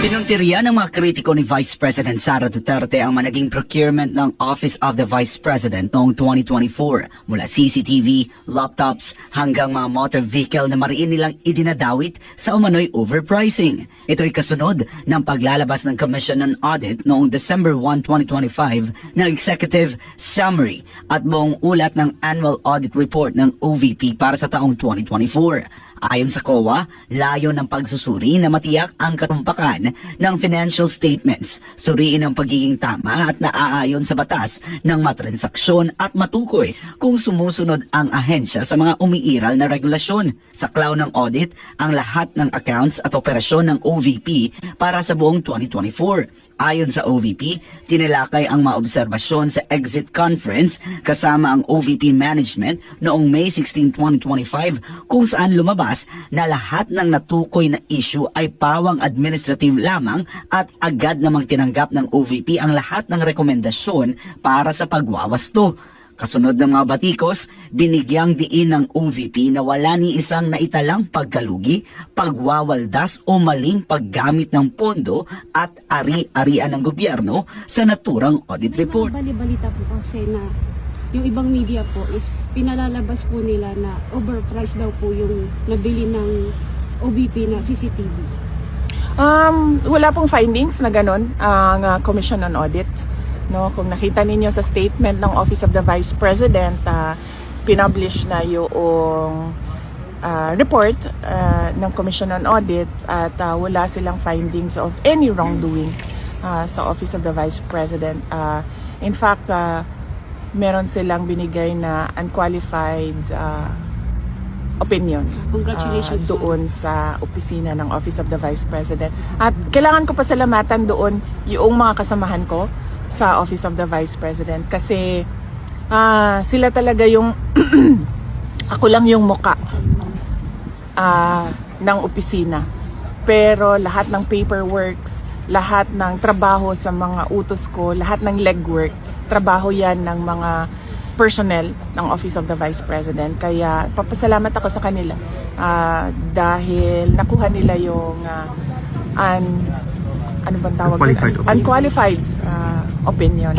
Pinuntirya ng mga kritiko ni Vice President Sara Duterte ang managing procurement ng Office of the Vice President noong 2024 mula CCTV, laptops hanggang mga motor vehicle na mariin nilang idinadawit sa umano'y overpricing. Ito'y kasunod ng paglalabas ng Commission on Audit noong December 1, 2025 ng Executive Summary at buong ulat ng Annual Audit Report ng OVP para sa taong 2024. Ayon sa COA, layo ng pagsusuri na matiyak ang katumpakan ng financial statements, suriin ang pagiging tama at naaayon sa batas ng matransaksyon at matukoy kung sumusunod ang ahensya sa mga umiiral na regulasyon. Sa cloud ng audit, ang lahat ng accounts at operasyon ng OVP para sa buong 2024. Ayon sa OVP, tinilakay ang mga obserbasyon sa exit conference kasama ang OVP management noong May 16, 2025 kung saan lumabas na lahat ng natukoy na issue ay pawang administrative lamang at agad namang tinanggap ng OVP ang lahat ng rekomendasyon para sa pagwawasto. Kasunod ng mga batikos, binigyang diin ng OVP na wala ni isang naitalang pagkalugi, pagwawaldas o maling paggamit ng pondo at ari-arian ng gobyerno sa naturang audit report. Bali-balita po kasi na yung ibang media po is pinalalabas po nila na overpriced daw po yung nabili ng OBP na CCTV. Um, wala pong findings na ganun ang uh, Commission on Audit. No, kung nakita ninyo sa statement ng Office of the Vice President, uh, pinublish na yung uh, report uh, ng Commission on Audit at uh, wala silang findings of any wrongdoing uh, sa Office of the Vice President. Uh, in fact, uh, meron silang binigay na unqualified uh, opinion Congratulations, ah, doon sa opisina ng Office of the Vice President. At kailangan ko pasalamatan doon yung mga kasamahan ko sa Office of the Vice President kasi ah, sila talaga yung ako lang yung muka ah, ng opisina. Pero lahat ng paperworks, lahat ng trabaho sa mga utos ko, lahat ng legwork, trabaho yan ng mga personnel ng Office of the Vice President. Kaya papasalamat ako sa kanila ah, dahil nakuha nila yung ah, un, ano bang tawag? Unqualified opinion. Unqualified ah, opinion.